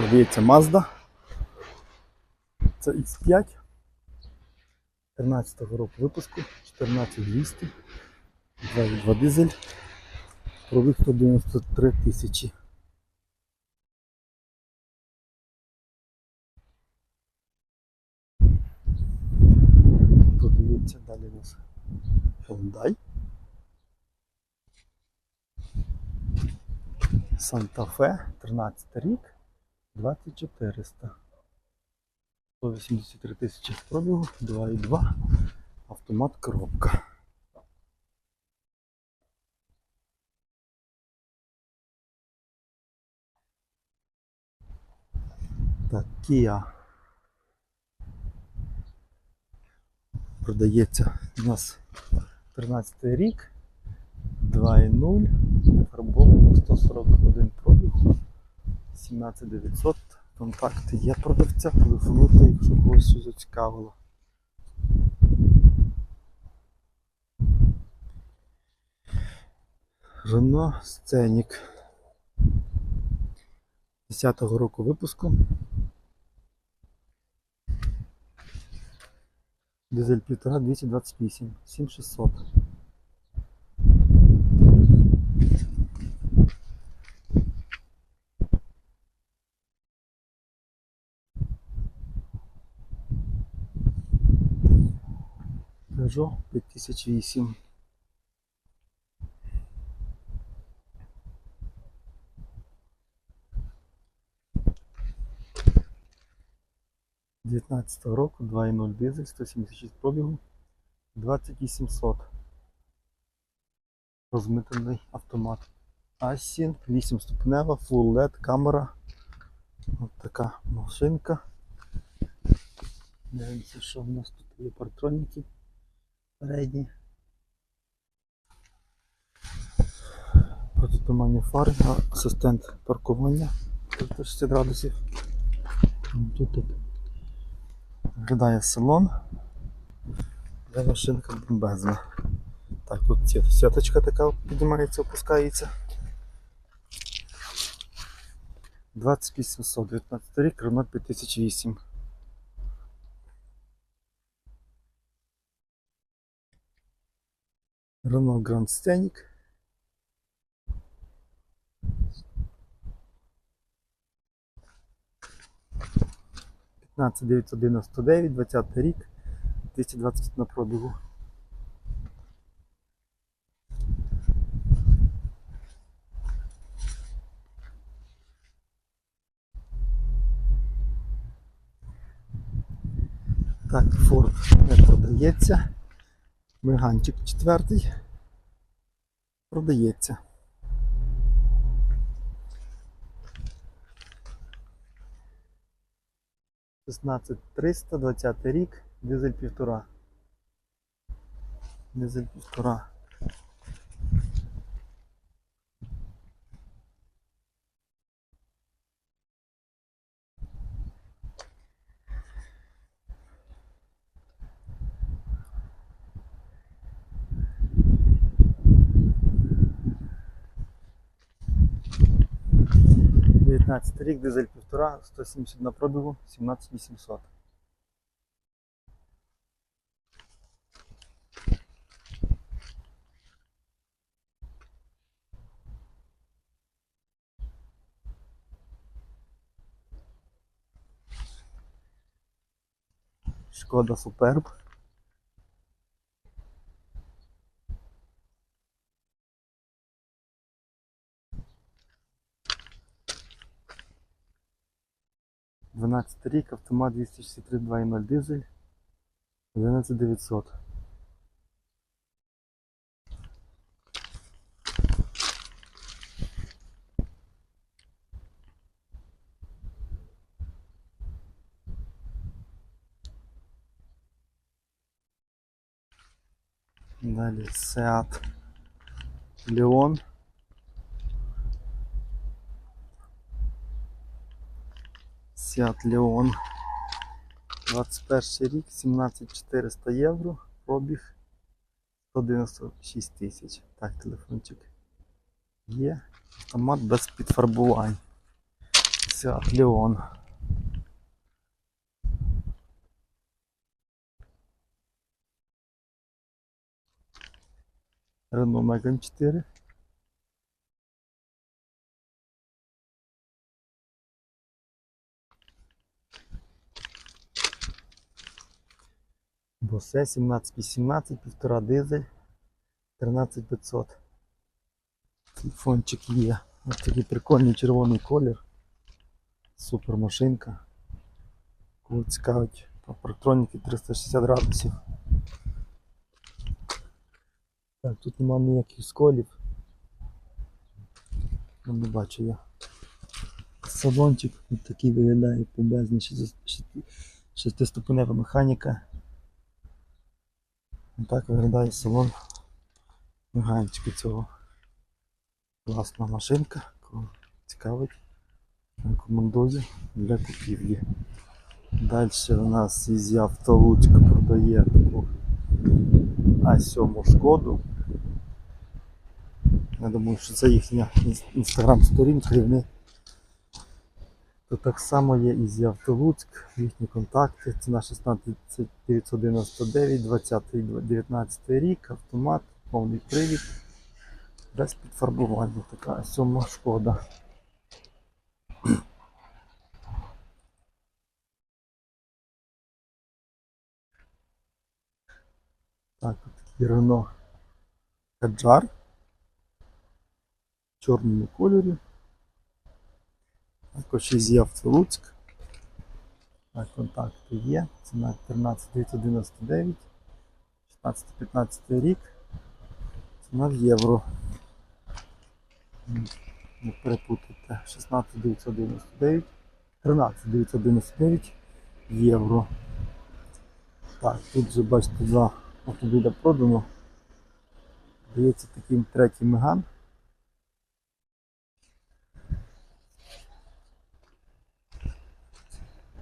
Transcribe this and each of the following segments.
Продається Mazda. Це X5. 13-го року випуску, 14200, 2,2 дизель, пробіг 193 тисячі. Продається далі у нас Hyundai. Santa Fe, 13 рік, 2400. 183 тисячі пробігу, 2,2, автомат коробка. Так, Kia. Продається у нас 13 рік, 2,0, фарбовано 141 пробіг, 17900. Контакти є продавця, телефонуйте, якщо когось зацікавило. Рено Сценік 10-го року випуску. Дизель 1,5 228, 7600. Peugeot 5008. Дев'ятнадцятого року 2.0 дизель, 176 пробігу, 2800. Розмитений автомат. Асін, 8 ступнева, Full LED, камера. Ось така машинка. Дивимося, що в нас тут є партроніки передні. Протитуманні фари, асистент паркування 360 градусів. Тут так виглядає салон. Де машинка бомбезна. Так, тут сіточка така піднімається, опускається. 20800, 19 рік, Renault 5008. Renault Grand Scenic. П'ятнадцять 999, 20 рік, 220 на пробігу. Так, Ford не продається. Меганчик четвертий. Продається. Триста, 20 рік, дизель півтора. Дизель півтора. Дев'ятнадцятий рік, дизель півтора, 170 на пробігу, 17800. Шкода Суперб. Дванадцятий рік, автомат 263 2.0 дизель. 11900. Далі Seat Leon. Seat Leon. 21 рік, 17400 євро, пробіг 196 тисяч. Так, телефончик є. Автомат без підфарбувань. Seat Leon. Renault Megane 4. Босе 1718, півтора дизель, 13500. Телефончик є. Ось такий прикольний червоний колір. Супер машинка. Кого цікавить парктроніки 360 градусів. Так, тут нема ніяких сколів. Ну, Не бачу я. Салончик такий виглядає побезний шести- шести- шестиступенева механіка. Ось Так виглядає салон меганчика цього. Класна машинка, кого цікавить. Рекомендую для купівлі. Далі у нас із автолучка продає таку А7 шкоду. Я думаю, що це їхня інстаграм-сторінка і вони. То так само є і з Автолуцьк, їхні контакти. Ціна 16999, 20 19 рік, автомат, повний привід, без підфарбування. Така сьома шкода. Так, такий Renault Kadjar в чорному кольорі. Також із Автолуцьк. Так, контакти є. Ціна 13999. 16-15 рік. Ціна в євро. Не перепутайте. 16999. 13999 євро. Так, тут вже бачите два автомобіля продано. Дається такий третій меган.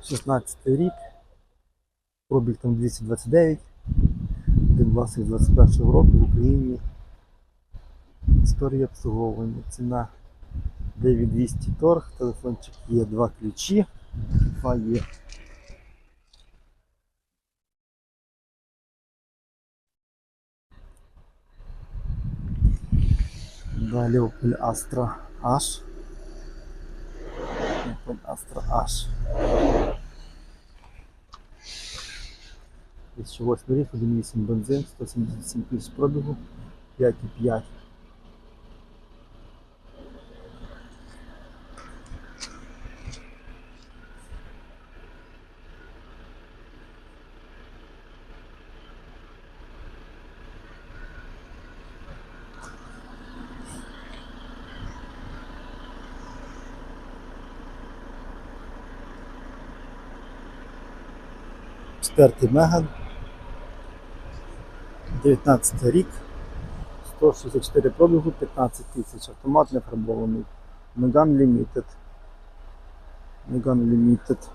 Шістнадцятий рік. Пробіг там 229. Від 2021 року в Україні. Історія обслуговування. Ціна 9200 торг, телефончик є, два ключі, два є. Далі Opel Astra H. Opel Astra H. 2008 рік, 1.8 бензин, 177 тисяч пробігу, 5,5. Четвертий Меган. 19 рік. 164 пробігу, 15 тисяч. Автомат не фарбований. Megane Limited. Megane Limited.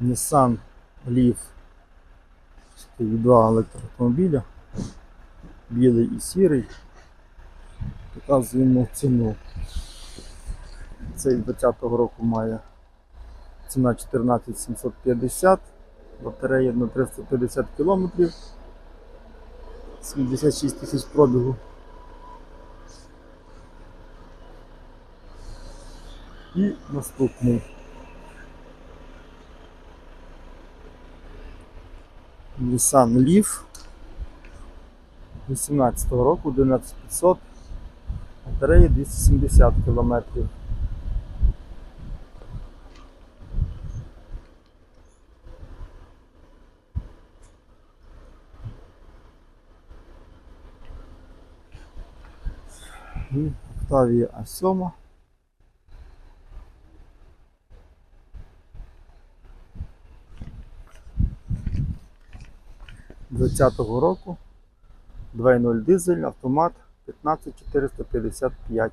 Nissan Leaf. Два електроавтомобіля. Білий і сірий. Показуємо ціну. Цей 20-го року має ціна 14750, батарея на 350 км, 76 тисяч пробігу. І наступний. Nissan Leaf 18 року 11500 Батареї 270 км. І Octavia A7. Двадцятого року 2.0 дизель, автомат 15455.